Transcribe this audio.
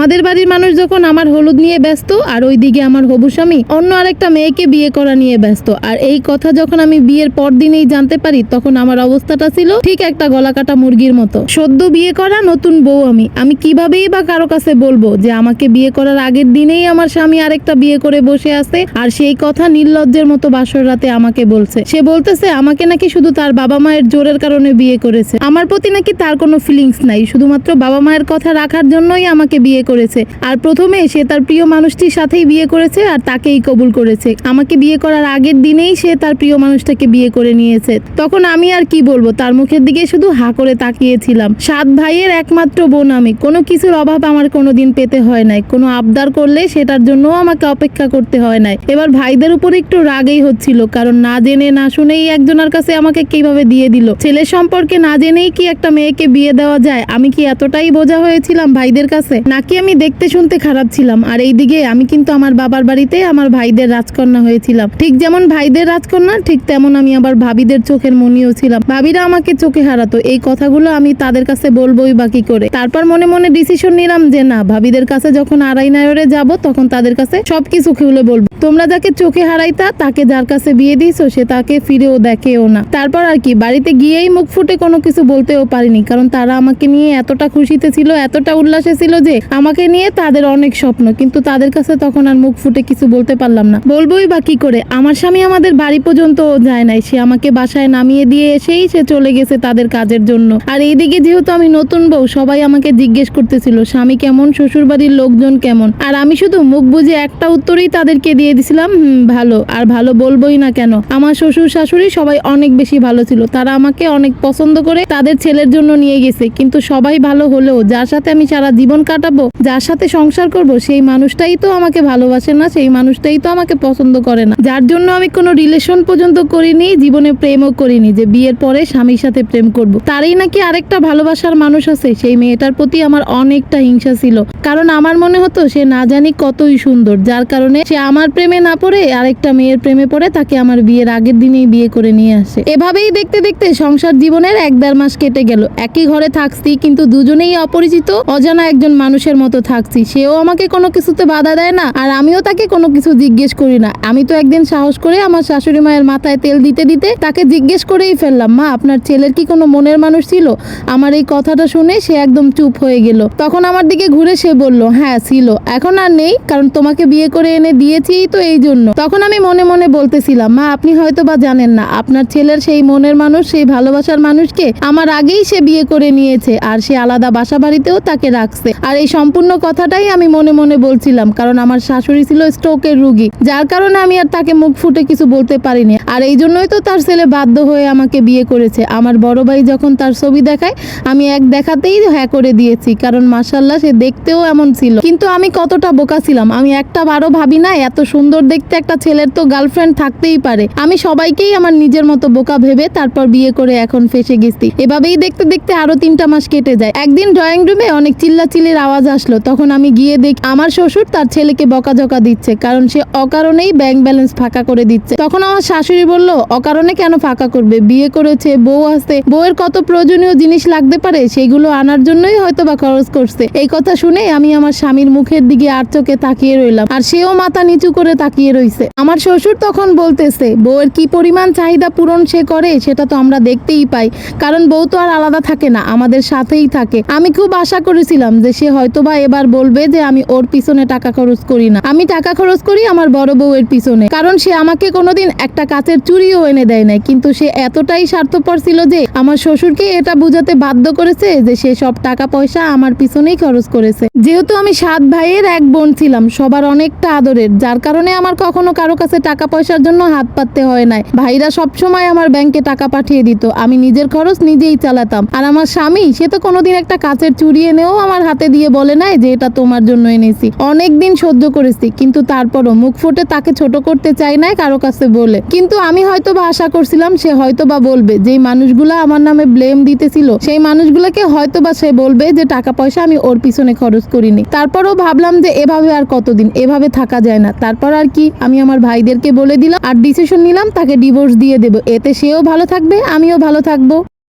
আমাদের বাড়ির মানুষ যখন আমার হলুদ নিয়ে ব্যস্ত আর ওইদিকে আমার হবু স্বামী অন্য আরেকটা মেয়েকে বিয়ে করা নিয়ে ব্যস্ত। আর এই কথা যখন আমি বিয়ের পর দিনেই জানতে পারি, তখন আমার অবস্থাটা ছিল ঠিক একটা গলা কাটা মুরগির মতো। সদ্য বিয়ে করা নতুন বউ আমি। আমি কিভাবেই বা কারও কাছে বলব যে আমাকে বিয়ে করার আগের দিনেই আমার স্বামী আরেকটা বিয়ে করে বসে আছে আর সেই কথা নির্লজ্জের মতো বাসর রাতে আমাকে বলছে। সে বলতেছে, আমাকে নাকি শুধু তার বাবা মায়ের জোরের কারণে বিয়ে করেছে। আমার প্রতি নাকি তার কোনো ফিলিংস নাই। শুধুমাত্র বাবা মায়ের কথা রাখার জন্যই আমাকে বিয়ে করেছে। আর প্রথমে সে তার প্রিয় মানুষটির সাথেই বিয়ে করেছে আর তাকেই কবুল করেছে। আমাকে বিয়ে করার আগের দিনেই সে তার প্রিয় মানুষটাকে বিয়ে করে নিয়েছে। তখন আমি আর কি বলব? তার মুখের দিকে শুধু হা করে তাকিয়েছিলাম। সাত ভাইয়ের একমাত্র বোন আমি। কোনো কিছুর অভাব আমার কোনোদিন পেতে হয় নাই। কোনো আবদার করলে সেটার জন্যও আমাকে অপেক্ষা করতে হয় নাই। এবার ভাইদের উপর একটু রাগেই হচ্ছিল, কারণ না জেনে না শুনেই একজনের কাছে আমাকে কীভাবে দিয়ে দিল? ছেলে সম্পর্কে না জেনেই কি একটা মেয়েকে বিয়ে দেওয়া যায়? আমি কি এতটাই বোঝা হয়েছিলাম ভাইদের কাছে? নাকি আমি দেখতে শুনতে খারাপ ছিলাম। আর এইদিকে আমি কিন্তু আমার বাবার বাড়িতে আমার ভাইদের রাজকন্যা হয়েছিলাম। ঠিক যেমন ভাইদের রাজকন্যা, ঠিক তেমন আমি আবার ভাবিদের চোখের মনিও ছিলাম। ভাবিরা আমাকে চোখে হারাতো। এই কথাগুলো আমি তাদের কাছে বলবোই বাকি করে? তারপর মনে মনে ডিসিশন নিলাম যে না, ভাবিদের কাছে যখন আড়াই নায়রে যাব, তখন তাদের কাছে সবকিছু খুলে বলব। তোমরা যাকে চোখে হারাইতা, তাকে যার কাছে বিয়ে দিয়েছ সে তাকে ফিরেও দেখেও না। তারপর আর কি, বাড়িতে গিয়েই মুখ ফুটে কোনো কিছু বলতেও পারিনি। কারণ তারা আমাকে নিয়ে এতটা খুশিতে ছিল, এতটা উল্লাসে ছিল যে আমাকে নিয়ে তাদের অনেক স্বপ্ন, কিন্তু তাদের কাছে তখন আর মুখ ফুটে কিছু বলতে পারলাম না। বলবোই বা কি করে? আমার স্বামী আমাদের বাড়ি পর্যন্ত যায় নাই। সে আমাকে বাসায় নামিয়ে দিয়ে এসেই সে চলে গেছে তাদের কাজের জন্য। আর এইদিকে যেহেতু আমি নতুন বউ, সবাই আমাকে জিজ্ঞেস করতেছিল, স্বামী কেমন? শ্বশুর বাড়ির লোকজন কেমন? আর আমি শুধু মুখ বুঝে একটা উত্তরই তাদেরকে দিয়ে দিছিলাম, হুম, ভালো। আর ভালো বলবোই না কেন? আমার শ্বশুর শাশুড়ি সবাই অনেক বেশি ভালো ছিল। তারা আমাকে অনেক পছন্দ করে তাদের ছেলের জন্য নিয়ে গেছে। কিন্তু সবাই ভালো হলেও যার সাথে আমি সারা জীবন কাটাবো যার সাথে সংসার করব, সেই মানুষটাই তো আমাকে ভালোবাসে না, সেই মানুষটাই তো আমাকে পছন্দ করে না। যার জন্য আমি কোনো রিলেশন পর্যন্ত করিনি, জীবনে প্রেমও করিনি যে বিয়ের পরে স্বামীর সাথে প্রেম করব। তারই নাকি আরেকটা ভালোবাসার মানুষ আছে, সেই মেয়েটার প্রতি আমার অনেকটা হিংসা ছিল। কারণ আমার মনে হতো সে না জানি কতই সুন্দর, যার কারণে সে আমার প্রেমে না পড়ে, আরেকটা মেয়ের প্রেমে পড়ে, তাকে আমার বিয়ের আগের দিনেই বিয়ে করে নিয়ে আসে। এভাবেই দেখতে দেখতে সংসার জীবনের এক দেড় মাস কেটে গেল। একই ঘরে থাকছি, কিন্তু দুজনেই অপরিচিত, অজানা একজন মানুষের মতো থাকছি। সেও আমাকে কোনো কিছুতে বাধা দেয় না, আর আমিও তাকে কোনো কিছু জিজ্ঞেস করি না। আমি তো একদিন সাহস করে আমার শাশুড়ি মায়ের মাথায় তেল দিতে দিতে তাকে জিজ্ঞেস করেই ফেললাম, মা, আপনার ছেলের কি কোনো মনের মানুষ ছিল? আমার এই কথাটা শুনে সে একদম চুপ হয়ে গেল। তখন আমার দিকে ঘুরে সে বলল হ্যাঁ ছিল। এখন আর নেই, কারণ তোমাকে বিয়ে করে এনে দিয়েছিই তো এই জন্য। তখন আমি মনে মনে বলতেছিলাম, মা, আপনি হয়তো বা জানেন না, আপনার ছেলের সেই মনের মানুষ, সেই ভালোবাসার মানুষকে আমার আগেই সে বিয়ে করে নিয়েছে, আর সে আলাদা বাসা বাড়িতেও তাকে রাখছে। আর এই সম্পূর্ণ কথাটাই আমি মনে মনে বলছিলাম, কারণ আমার শাশুড়ি ছিল স্ট্রোকের রুগী, যার কারণে আমি আর তাকে মুখ ফুটে কিছু বলতে পারিনি। আর এই জন্যই তো তার ছেলে বাধ্য হয়ে আমাকে বিয়ে করেছে। আমার বড় ভাই যখন তার ছবি দেখায়, আমি এক দেখাতেই হ্যাঁ করে দিয়েছি, কারণ মাসাল্লাহ সে দেখতেও এমন ছিল। কিন্তু আমি কতটা বোকা ছিলাম, আমি একটা বারও ভাবি না, এত সুন্দর দেখতে একটা ছেলের তো গার্লফ্রেন্ড থাকতেই পারে। আমি সবাইকেই আমার নিজের মতো বোকা ভেবে তারপর বিয়ে করে এখন ফেসে গেছি। এভাবেই দেখতে দেখতে আরও তিনটা মাস কেটে যায়। একদিন ড্রয়িং রুমে অনেক চিল্লাচিল্লির আওয়াজ আসলো। তখন আমি গিয়ে দেখি আমার শ্বশুর তার ছেলেকে বকাঝকা দিচ্ছে, কারণ সে অকারণেই ব্যাংক ব্যালেন্স ফাঁকা করে দিচ্ছে। তখন আমার শাশুড়ি বলল, অকারণে কেন ফাঁকা করবে? বিয়ে করেছে, বউ আছে, বউয়ের কত প্রয়োজনীয় জিনিস লাগতে পারে সেইগুলো আনার জন্যই হয়তো বা খরচ করছে। এই কথা শুনে আমি আমার স্বামীর মুখের দিকে আর চোখে তাকিয়ে রইলাম, আর সেও মাথা নিচু করে তাকিয়ে রইছে। আমার শ্বশুর তখন বলতেছে, বউয়ের কি পরিমাণ চাহিদা পূরণ সে করে, সেটা তো আমরা দেখতেই পাই। কারণ বউ তো আর আলাদা থাকে না, আমাদের সাথেই থাকে। আমি খুব আশা করেছিলাম যে সে হয়তোবা এবার বলবে যে আমি ওর পিছনে টাকা খরচ করি না। আমি টাকা খরচ করি আমার বড় বউয়ের পিছনে। কারণ সে আমাকে কোনোদিন একটা কাচের চুরিও এনে দেয় নাই। কিন্তু সে এতটাই স্বার্থপর ছিল যে আমার শ্বশুরকে এটা বুঝাতে বাধ্য করেছে যে সে সব টাকা পয়সা আমার পিছনেই খরচ করেছে। যেহেতু আমি সাত ভাইয়ের এক বোন ছিলাম, সবার অনেকটা আদরের, যার কারণে আমার কখনো কারও কাছে টাকা পয়সার জন্য হাত পাততে হয় নাই। ভাইরা সবসময় আমার ব্যাংকে টাকা পাঠিয়ে দিত। আমি নিজের খরচ নিজেই চালাতাম। আর আমার স্বামী, সে তো কোনোদিন একটা কাচের চুরি এনেও আমার হাতে দিয়ে বলে নাই যে এটা তোমার জন্য এনেছি। অনেক দিন সহ্য করেছি, কিন্তু তারপরও মুখ ফুটে তাকে ছোট করতে চাই নাই কারও কাছে বলে। কিন্তু আমি হয়তো বা আশা করছিলাম সে হয়তো বা বলবে যেই মানুষগুলো আমার নামে ব্লেম দিতেছিল। সেই মানুষগুলোকে হয়তো বা সে বলবে যে, টাকা পয়সা আমি ওর পিছনে খরচ করিনি। তারপরও ভাবলাম যে, এভাবে আর কতদিন? এভাবে থাকা যায় না। তারপর আর কি? আমি আমার ভাইদেরকে বলে দিলাম আর ডিসিশন নিলাম, তাকে ডিভোর্স দিয়ে দেবো। এতে সেও ভালো থাকবে, আমিও ভালো থাকব।